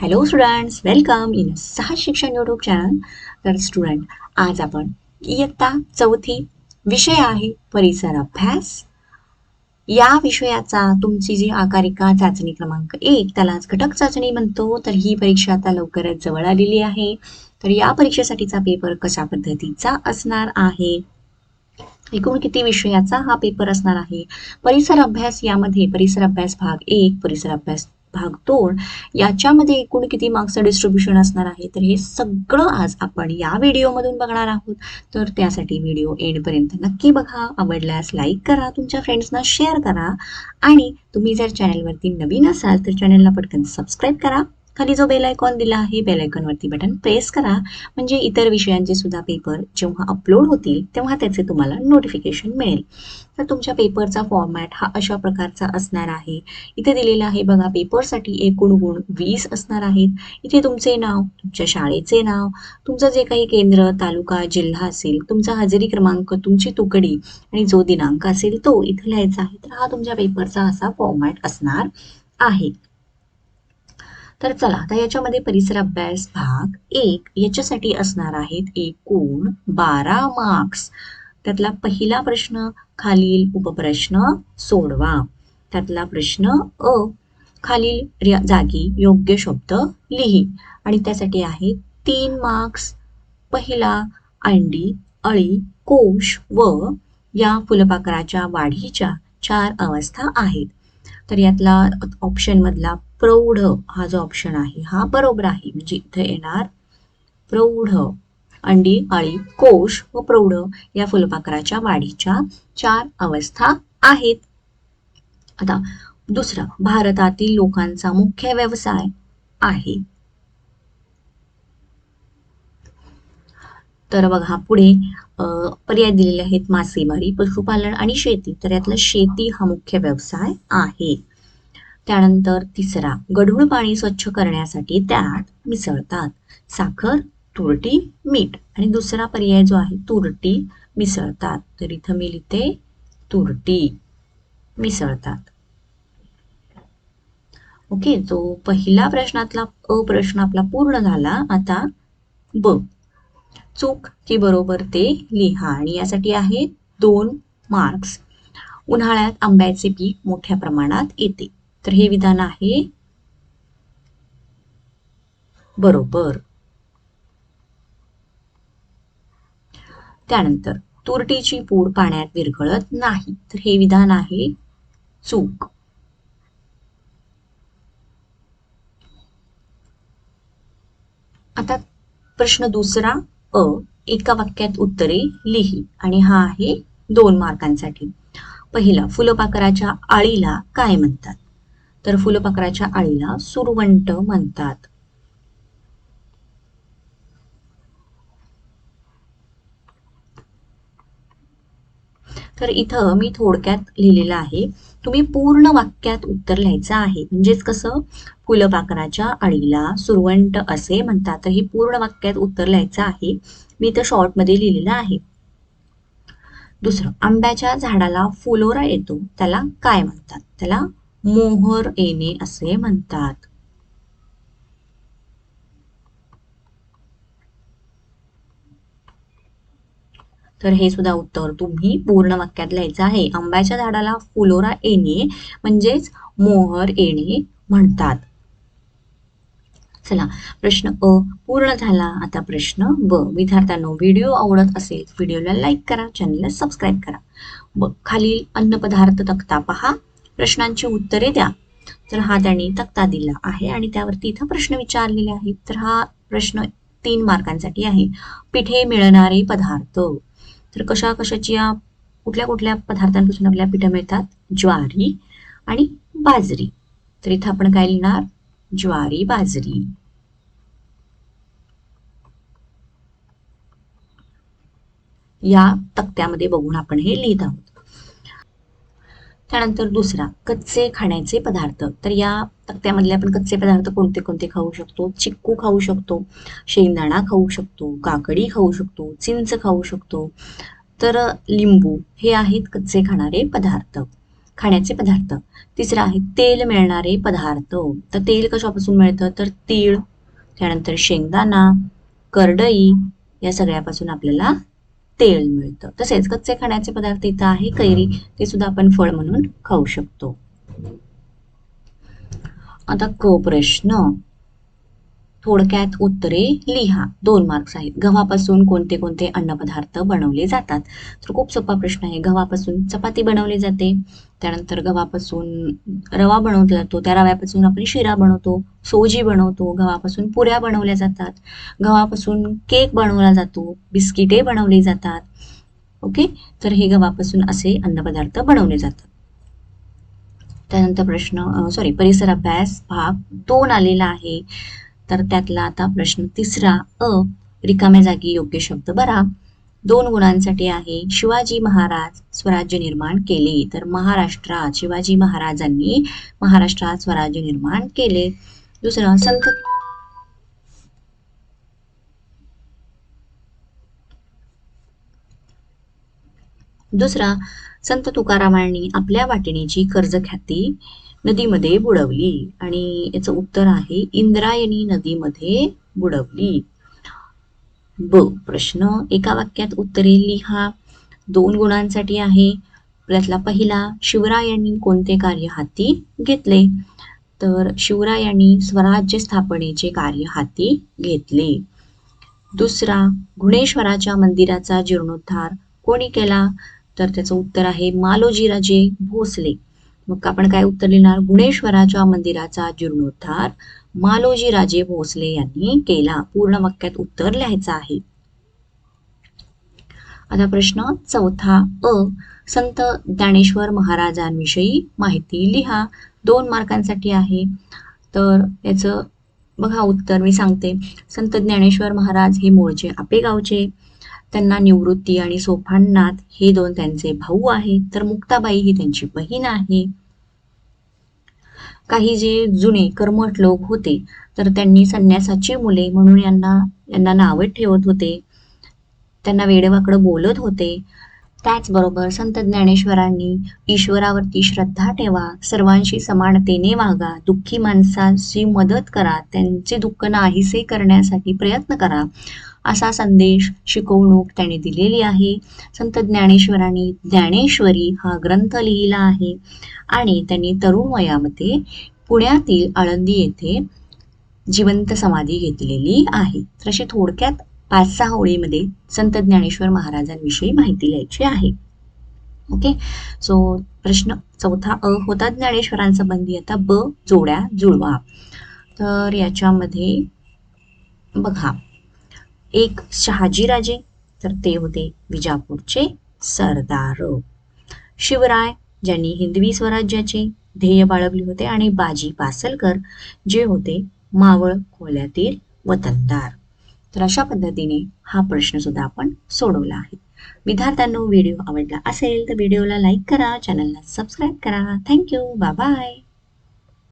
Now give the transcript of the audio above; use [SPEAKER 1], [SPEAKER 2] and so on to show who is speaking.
[SPEAKER 1] Hello students welcome in सहा शिक्षण YouTube channel तर स्टुडंट आज आपण इयत्ता चौथी विषय आहे परिसर अभ्यास. या विषयाचा तुमची जी आकारिका चाचणी क्रमांक एक त्याला आज घटक चाचणी म्हणतो. तर ही परीक्षा आता लवकरच जवळ आलेली आहे. तर या परीक्षेसाठीचा पेपर कशा पद्धतीचा असणार आहे? एकूण किती विषयाचा हा पेपर असणार आहे? परिसर अभ्यास यामध्ये परिसर अभ्यास भाग एक परिसर अभ्यास भाग दोन याच्यामध्ये एकूण किती मार्क्सचं डिस्ट्रीब्युशन असणार आहे? तर हे सगळं आज आपण या व्हिडिओमधून बघणार आहोत. तर त्यासाठी व्हिडिओ एंडपर्यंत नक्की बघा. आवडल्यास लाईक करा तुमच्या फ्रेंड्सना शेअर करा. आणि तुम्ही जर चॅनलवरती नवीन असाल तर चॅनलला पटकन सबस्क्राईब करा. खाली जो बेल आयकॉन दिला आहे बेल आयकॉनवरती बटन प्रेस करा. म्हणजे इतर विषयांचे सुद्धा पेपर जेव्हा अपलोड होतील तेव्हा त्याचे तुम्हाला नोटिफिकेशन मिळेल. तर तुमच्या पेपरचा फॉर्मॅट हा अशा प्रकारचा असणार आहे. इथे दिलेला आहे बघा पेपरसाठी एकूण गुण वीस असणार आहेत. इथे तुमचे नाव तुमच्या शाळेचे नाव तुमचं जे काही केंद्र तालुका जिल्हा असेल तुमचा हजेरी क्रमांक तुमची तुकडी आणि जो दिनांक असेल तो इथे लिहायचा आहे. तर हा तुमच्या पेपरचा असा फॉर्मॅट असणार आहे. तर चला आता याच्यामध्ये परिसर अभ्यास भाग. एक याच्यासाठी असणार आहेत एकूण बारा मार्क्स त्यातला पहिला प्रश्न खालील उपप्रश्न सोडवा. त्यातला प्रश्न अ खालील जागी योग्य शब्द लिही. आणि त्यासाठी आहे तीन मार्क्स पहिला अंडी अळी कोश व या फुलपाखराच्या वाढीच्या चार अवस्था आहेत. तर यातला ऑप्शन मधला प्रौढ हा जो ऑप्शन आहे हा बरोबर आहे. म्हणजे इथे येणार प्रौढ अंडी अळी कोश व प्रौढ या फुलपाखराच्या वाढीच्या चार अवस्था आहेत. आता दुसरा भारतातील लोकांचा मुख्य व्यवसाय आहे. तर बघा पुढे पर्याय दिलेले आहेत मासेमारी पशुपालन आणि शेती. तर यातला शेती हा मुख्य व्यवसाय आहे. त्यानंतर तिसरा गढूळ पाणी स्वच्छ करण्यासाठी त्यात मिसळतात. साखर तुरटी मीठ आणि दुसरा पर्याय जो आहे तुरटी मिसळतात. तर इथं मी लिहिते तुरटी मिसळतात. ओके तो पहिला प्रश्नातला अ प्रश्न आपला पूर्ण झाला आता ब. चूक की बरोबर ते लिहा. आणि यासाठी आहे दोन मार्क्स. उन्हाळ्यात आंब्याचे पीक मोठ्या प्रमाणात येते. तर हे विधान आहे बरोबर. त्यानंतर तुरटीची पूड पाण्यात विरघळत नाही. तर हे विधान आहे चूक. आता प्रश्न दुसरा अ एका वाक्यात उत्तरे लिही आणि हा आहे दोन मार्कांसाठी. पहिला फुलपाखराच्या आळीला काय म्हणतात? तर फुलपाखराच्या आळीला सुरवंट म्हणतात. तर इथं मी थोडक्यात लिहिलेलं आहे तुम्ही पूर्ण वाक्यात उत्तर लिहायचं आहे. म्हणजेच कसं? फुलपाखराच्या अळीला सुरवंट असे म्हणतात. तर हे पूर्ण वाक्यात उत्तर लिहायचं आहे. मी इथं शॉर्टमध्ये लिहिलेलं आहे. दुसरं आंब्याच्या झाडाला फुलोरा येतो. त्याला काय म्हणतात? त्याला मोहर येणे असे म्हणतात. तर हे सुद्धा उत्तर तुम्ही पूर्ण वाक्यात लिहायचं आहे. आंब्याच्या झाडाला फुलोरा येणे म्हणजेच मोहर येणे म्हणतात. चला प्रश्न अ पूर्ण झाला. आता प्रश्न ब. विद्यार्थ्यांनो व्हिडिओ आवडत असेल व्हिडिओला लाईक करा चॅनलला सबस्क्राईब करा. ब. खालील अन्नपदार्थ तक्ता पहा. प्रश्नांची उत्तरे द्या. तर हा त्यांनी तक्ता दिला आहे आणि त्यावरती इथं प्रश्न विचारलेले आहेत. तर हा प्रश्न तीन मार्कांसाठी आहे. पिठे मिळणारे पदार्थ. तर कशा कशाची या कुठल्या कुठल्या पदार्थांपासून आपल्याला पिठं मिळतात? ज्वारी आणि बाजरी. तर इथं आपण काय लिहिणार? ज्वारी बाजरी. या तक्त्यामध्ये बघून आपण हे लिहित आहोत. त्यानंतर दुसरा कच्चे खाण्याचे पदार्थ. तर या तक्त्यामधले आपण कच्चे पदार्थ कोणते कोणते खाऊ शकतो? चिक्कू खाऊ शकतो शेंगदाणा खाऊ शकतो काकडी खाऊ शकतो चिंच खाऊ शकतो. तर लिंबू हे आहेत कच्चे खाणारे पदार्थ खाण्याचे पदार्थ. तिसरं आहे तेल मिळणारे पदार्थ. तर तेल कशापासून मिळतं? तर तीळ त्यानंतर शेंगदाणा करडई या सगळ्यापासून आपल्याला तेल मिळतं. तसेच कच्चे खाण्याचे पदार्थ इथं आहे कैरी. ते सुद्धा आपण फळ म्हणून खाऊ शकतो. आता क प्रश्न. थोडक्यात उत्तरे लिहा. दोन मार्क्स आहेत. गव्हापासून कोणते कोणते अन्नपदार्थ बनवले जातात? तर खूप सोपा प्रश्न आहे. गव्हापासून चपाती बनवली जाते. त्यानंतर गव्हापासून रवा बनवला जातो. त्या रव्यापासून आपण शिरा बनवतो. सोजी बनवतो. गव्हापासून पुऱ्या बनवल्या जातात. गव्हापासून केक बनवला जातो. बिस्किटे बनवली जातात. ओके? तर हे गव्हापासून असे अन्नपदार्थ बनवले जातात. त्यानंतर प्रश्न सॉरी परिसर अभ्यास भाग दोन आलेला आहे. तर त्यातला आता प्रश्न तिसरा अ रिकाम्या जागी योग्य शब्द बरा. दोन गुणांसाठी आहे शिवाजी महाराज स्वराज्य निर्माण केले. तर महाराष्ट्रात शिवाजी महाराजांनी महाराष्ट्रात स्वराज्य निर्माण केले. दुसरं संत दुसरा संत तुकारामांनी आपल्या वाटिणीची कर्ज ख्याती नदीमध्ये बुडवली आणि याचं उत्तर आहे इंद्रायणी नदीमध्ये बुडवली. ब प्रश्न एका वाक्यात उत्तरे लिहा. दोन गुणांसाठी आहे. त्यातला पहिला शिवरायांनी कोणते कार्य हाती घेतले? तर शिवरायांनी स्वराज्य स्थापनेचे कार्य हाती घेतले. दुसरा घुणेश्वराच्या मंदिराचा जीर्णोद्धार कोणी केला? तर त्याचं उत्तर आहे मालोजीराजे भोसले. मग आपण काय उत्तर लिहिणार? गुणेश्वराच्या मंदिराचा जीर्णोद्धार मालोजी राजे भोसले यांनी केला. पूर्ण वाक्यात उत्तर लिहायचं आहे. आता प्रश्न चौथा अ. संत ज्ञानेश्वर महाराजांविषयी माहिती लिहा. दोन मार्कांसाठी आहे. तर याचं बघा उत्तर मी सांगते. संत ज्ञानेश्वर महाराज हे मूळचे आपेगावचे. त्यांना निवृत्ती आणि सोपाननाथ हे दोन त्यांचे भाऊ आहेत. तर मुक्ताबाई ही त्यांची बहीण आहे. काही जे जुने कर्मठ लोक होते तर त्यांनी संन्यासाची मुले म्हणून यांना यांना नावे ठेवत होते. त्यांना वेडेवाकडं बोलत होते. त्याचबरोबर संत ज्ञानेश्वरांनी ईश्वरावरती श्रद्धा ठेवा सर्वांशी समानतेने वागा दुःखी माणसाची मदत करा त्यांचे दुःख नाहीसे करण्यासाठी प्रयत्न करा. असा संदेश शिकवणूक त्याने दिलेली आहे. संत ज्ञानेश्वरांनी ज्ञानेश्वरी हा ग्रंथ लिहिला आहे. आणि त्यांनी तरुण वयामध्ये पुण्यातील आळंदी येथे जिवंत समाधी घेतलेली आहे. तर अशी थोडक्यात पाच सहा ओळीमध्ये संत ज्ञानेश्वर महाराजांविषयी माहिती लिहायची आहे. ओके? सो प्रश्न चौथा अ होता ज्ञानेश्वरांसंबंधी. आता ब जोड्या जुळवा. तर याच्यामध्ये बघा. एक शहाजीराजे तर ते होते विजापूरचे सरदार. शिवराय ज्यांनी हिंदवी स्वराज्याचे ध्येय बाळगले होते आणि बाजी पासलकर जे होते मावळ खोल्यातील वतनदार. तर अशा पद्धतीने हा प्रश्न सुद्धा आपण सोडवला आहे. विद्यार्थ्यांनो व्हिडिओ आवडला असेल तर व्हिडिओला लाईक करा चॅनलला सबस्क्राईब करा. Thank you bye bye.